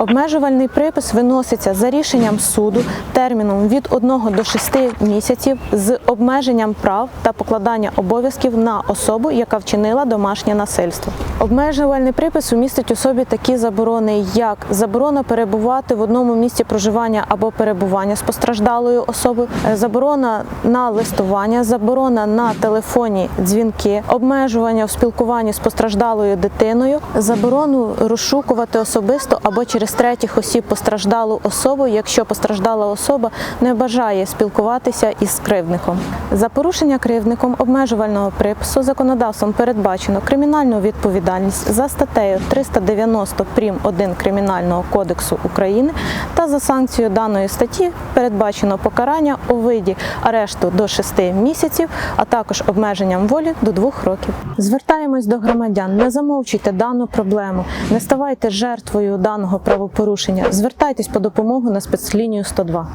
Обмежувальний припис виноситься за рішенням суду терміном від 1 до 6 місяців з обмеженням прав та покладання обов'язків на особу, яка вчинила домашнє насильство. Обмежувальний припис умістить у собі такі заборони, як заборона перебувати в одному місці проживання або перебування з постраждалою особою, е, заборона на листування, заборона на телефонні дзвінки, обмежування в спілкуванні з постраждалою дитиною, заборону розшукувати особисто або через третіх осіб постраждалу особу, якщо постраждала особа не бажає спілкуватися із кривдником. За порушення кривдником обмежувального припису законодавством передбачено кримінальну відповідальність за статтею 390 прим. 1 Кримінального кодексу України та за санкцією даної статті передбачено покарання у виді арешту до 6 місяців, а також обмеженням волі до 2 років. Звертаємось до громадян, не замовчуйте дану проблему, не ставайте жертвою даного правопорушення. Звертайтесь по допомогу на спецлінію 102.